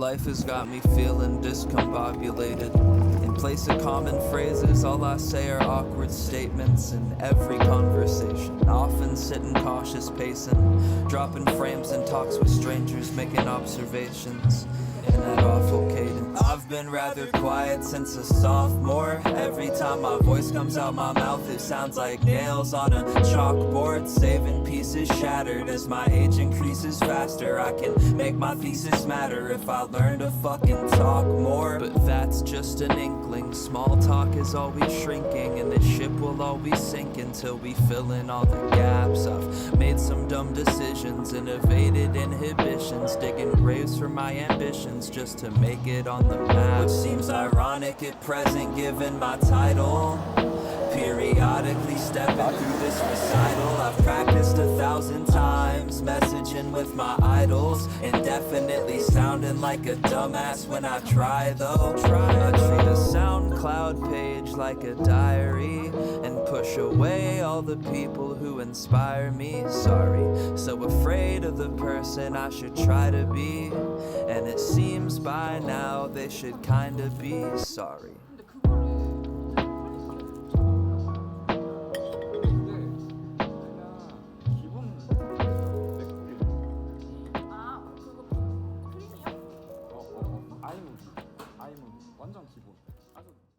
Life has got me feeling discombobulated. In place of common phrases, all I say are awkward statements in every conversation. Often sitting cautious pacing, dropping frames in talks with strangers, making observations in that awful cadence. Been rather quiet since a sophomore. Every time my voice comes out my mouth, it sounds like nails on a chalkboard, saving pieces shattered as my age increases faster. I can make my thesis matter if I learn to fucking talk more. But that's just an inkling. Small talk is always shrinking, and this will always sink until we fill in all the gaps. I've made some dumb decisions and evaded inhibitions, digging graves for my ambitions just to make it on the map. Which seems ironic at present, given my title. Periodically stepping through this recital. I've practiced a thousand times Messaging with my idols Indefinitely sounding like a dumbass when I try though. I treat a SoundCloud page like a diary And push away all the people who inspire me. Sorry, so afraid of the person I should try to be And it seems by now they should kinda be sorry I don't.